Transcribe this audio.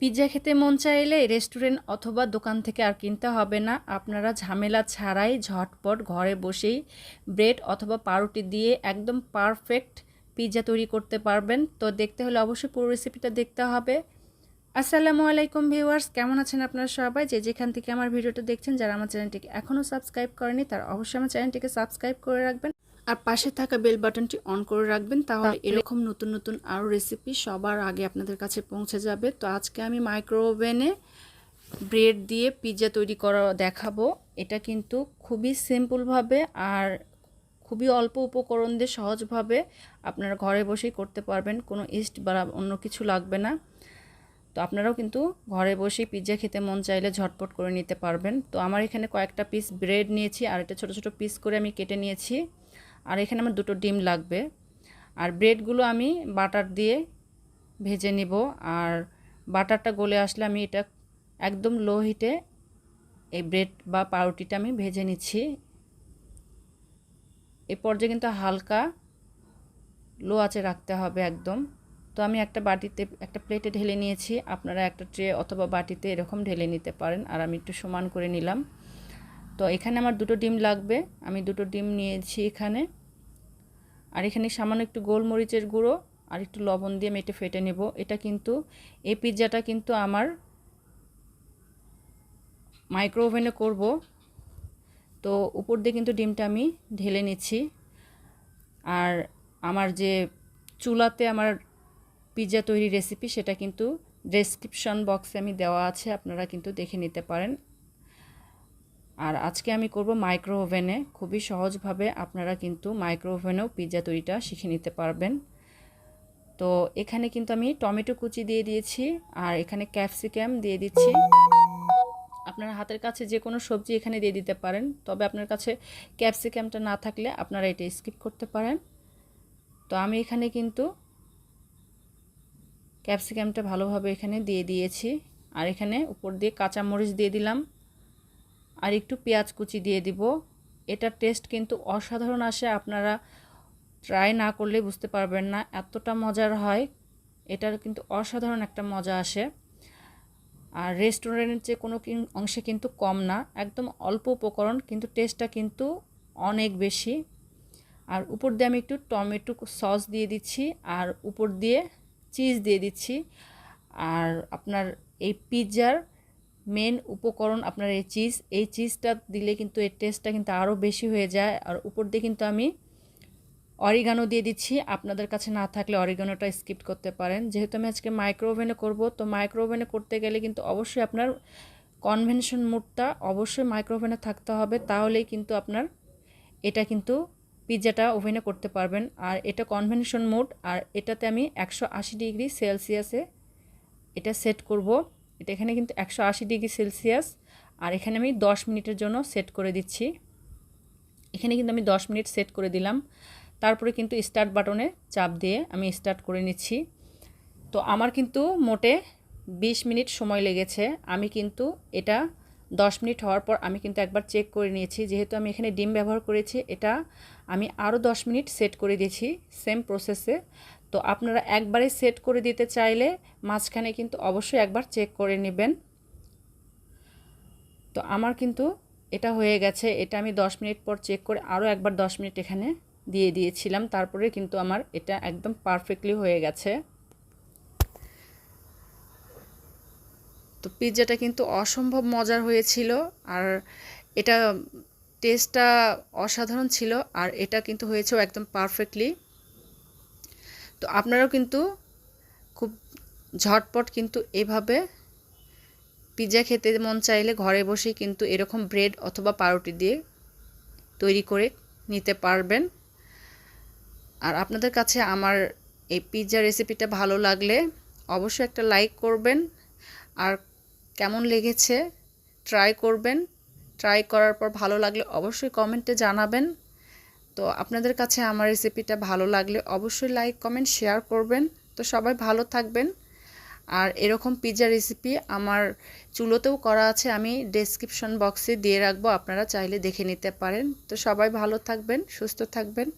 Pizza খেতে মন চাইলে রেস্টুরেন্ট অথবা দোকান থেকে আর কিনতে হবে না। আপনারা ঝামেলা ছাড়াই ঝটপট ঘরে বসেই ব্রেড অথবা পাউরুটি দিয়ে একদম পারফেক্ট পিৎজা তৈরি করতে পারবেন। তো দেখতে হলে অবশ্যই পুরো রেসিপিটা দেখতে হবে। আসসালামু আলাইকুম ভিউয়ার্স কেমন আছেন আপনারা সবাই? যে যেখান থেকে আমার ভিডিওটা দেখছেন, যারা আমার চ্যানেলটিকে এখনও সাবস্ক্রাইব করেনি, তারা অবশ্যই আমার চ্যানেলটিকে সাবস্ক্রাইব করে রাখবেন। আর পাশে থাকা বেল বাটনটি অন করে রাখবেন তাহলে এরকম নতুন নতুন আরও রেসিপি সবার আগে আপনাদের কাছে পৌঁছে যাবে। তো আজকে আমি মাইক্রো ওভেনে ব্রেড দিয়ে পিৎজা তৈরি করা দেখাবো। এটা কিন্তু খুবই সিম্পলভাবে আর খুবই অল্প উপকরণ দিয়ে সহজভাবে আপনারা ঘরে বসেই করতে পারবেন কোনো ইস্ট বা অন্য কিছু লাগবে না। তো আপনারাও কিন্তু ঘরে বসেই পিৎজা খেতে মন চাইলে ঝটপট করে নিতে পারবেন। তো আমার এখানে কয়েকটা পিস ব্রেড নিয়েছি আর এটা ছোটো ছোটো পিস করে আমি কেটে নিয়েছি। আর এখানে আমার দুটো ডিম লাগবে। আর ব্রেডগুলো আমি বাটার দিয়ে ভেজে নিব। আর বাটারটা গলে আসলে আমি এটা একদম লো হিটে এই ব্রেড বা পাউরুটিটা আমি ভেজে নিচ্ছি। এই পর্যায়ে কিন্তু হালকা লো আছে রাখতে হবে একদম। তো আমি একটা বাটিতে একটা প্লেটে ঢেলে নিয়েছি। আপনারা একটা ট্রে অথবা বাটিতে এরকম ঢেলে নিতে পারেন। আর আমি একটু সমান করে নিলাম। তো এখানে আমার দুটো ডিম লাগবে। আমি দুটো ডিম নিয়েছি এখানে। আর এখানে সামান্য একটু গোলমরিচের গুঁড়ো আর একটু লবণ দিয়ে আমি এটা ফেটে নেব। এটা কিন্তু, এই পিৎজাটা কিন্তু আমার মাইক্রো ওভেনে করব। তো উপর দিয়ে কিন্তু ডিমটা আমি ঢেলে নিচ্ছি। আর আমার যে চুলাতে আমার পিৎজা তৈরি রেসিপি সেটা কিন্তু ডেসক্রিপশন বক্সে আমি দেওয়া আছে, আপনারা কিন্তু দেখে নিতে পারেন। আর আজকে আমি করব মাইক্রো ওভেনে খুবই সহজভাবে আপনারা কিন্তু মাইক্রো ওভেনেও পিৎজা তৈরিটা শিখে নিতে পারবেন। তো এখানে কিন্তু আমি টমেটো কুচি দিয়ে দিয়েছি আর এখানে ক্যাপসিকাম দিয়ে দিচ্ছি। আপনার হাতের কাছে যে কোনো সবজি এখানে দিয়ে দিতে পারেন। তবে আপনার কাছে ক্যাপসিকামটা না থাকলে আপনারা এটা স্কিপ করতে পারেন। তো আমি এখানে কিন্তু ক্যাপসিকামটা ভালোভাবে এখানে দিয়ে দিয়েছি। আর এখানে উপর দিয়ে কাঁচামরিচ দিয়ে দিলাম। আর একটু পেঁয়াজ কুচি দিয়ে দিব। এটার টেস্ট কিন্তু অসাধারণ আসে, আপনারা ট্রাই না করলে বুঝতে পারবেন না, এতটা মজার হয়। এটার কিন্তু অসাধারণ একটা মজা আসে। আর রেস্টুরেন্টের যে কোনো অংশে কিন্তু কম না, একদম অল্প উপকরণ, কিন্তু টেস্টটা কিন্তু অনেক বেশি। আর উপর দিয়ে আমি একটু টমেটো সস দিয়ে দিচ্ছি, আর উপর দিয়ে চিজ দিয়ে দিচ্ছি। আর আপনার এই পিৎজার মেন উপকরণ আপনার এই চিজ এই চিজটা দিলে কিন্তু এর টেস্টটা কিন্তু আরও বেশি হয়ে যায়। আর উপর দিয়ে কিন্তু আমি অরিগানো দিয়ে দিচ্ছি। আপনাদের কাছে না থাকলে অরিগানোটা স্কিপ করতে পারেন। যেহেতু আমি আজকে মাইক্রো ওভেনে করব, তো মাইক্রো ওভেনে করতে গেলে কিন্তু অবশ্যই আপনার কনভেনশন মুডটা অবশ্যই মাইক্রো ওভেনে থাকতে হবে। তাহলেই কিন্তু আপনার এটা কিন্তু পিৎজাটা ওভেনে করতে পারবেন। আর এটা কনভেনশন মোড আর এটাতে আমি একশো আশি ডিগ্রি সেলসিয়াসে এটা সেট করব। এটা এখানে কিন্তু একশো আশি ডিগ্রি সেলসিয়াস। আর এখানে আমি দশ মিনিটের জন্য সেট করে দিচ্ছি। এখানে কিন্তু আমি দশ মিনিট সেট করে দিলাম। তারপরে কিন্তু স্টার্ট বাটনে চাপ দিয়ে আমি স্টার্ট করে নিচ্ছি। তো আমার কিন্তু মোটে 20 মিনিট সময় লেগেছে। আমি কিন্তু এটা 10 মিনিট হওয়ার পর আমি কিন্তু একবার চেক করে নিয়েছি। যেহেতু আমি এখানে ডিম ব্যবহার করেছি, এটা আমি আরও 10 মিনিট সেট করে দিয়েছি সেম প্রসেসে। তো আপনারা একবারে সেট করে দিতে চাইলে মাঝখানে কিন্তু অবশ্যই একবার চেক করে নেবেন। তো আমার কিন্তু এটা হয়ে গেছে, এটা আমি 10 মিনিট পর চেক করে আরও একবার 10 মিনিট এখানে দিয়ে দিয়েছিলাম, তারপরে কিন্তু আমার এটা একদম পারফেক্টলি হয়ে গেছে। তো পিৎজাটা কিন্তু অসম্ভব মজার হয়েছিল আর এটা টেস্টটা অসাধারণ ছিল আর এটা কিন্তু হয়েছেও একদম পারফেক্টলি। তো আপনারাও কিন্তু খুব ঝটপট কিন্তু এভাবে পিৎজা খেতে মন চাইলে ঘরে বসেই কিন্তু এরকম ব্রেড অথবা পাউরুটি দিয়ে তৈরি করে নিতে পারবেন। আর আপনাদের কাছে আমার এই পিৎজা রেসিপিটা ভালো লাগলে অবশ্যই একটা লাইক করবেন। আর কেমন লেগেছে ট্রাই করবেন। ট্রাই করার পর ভালো লাগলে অবশ্যই কমেন্টে জানাবেন। তো আপনাদের কাছে আমার রেসিপিটা ভালো লাগলে অবশ্যই লাইক কমেন্ট শেয়ার করবেন। তো সবাই ভালো থাকবেন। আর এরকম পিৎজা রেসিপি আমার চুলোতেও করা আছে, আমি ডেসক্রিপশন বক্সে দিয়ে রাখব, আপনারা চাইলে দেখে নিতে পারেন। তো সবাই ভালো থাকবেন, সুস্থ থাকবেন।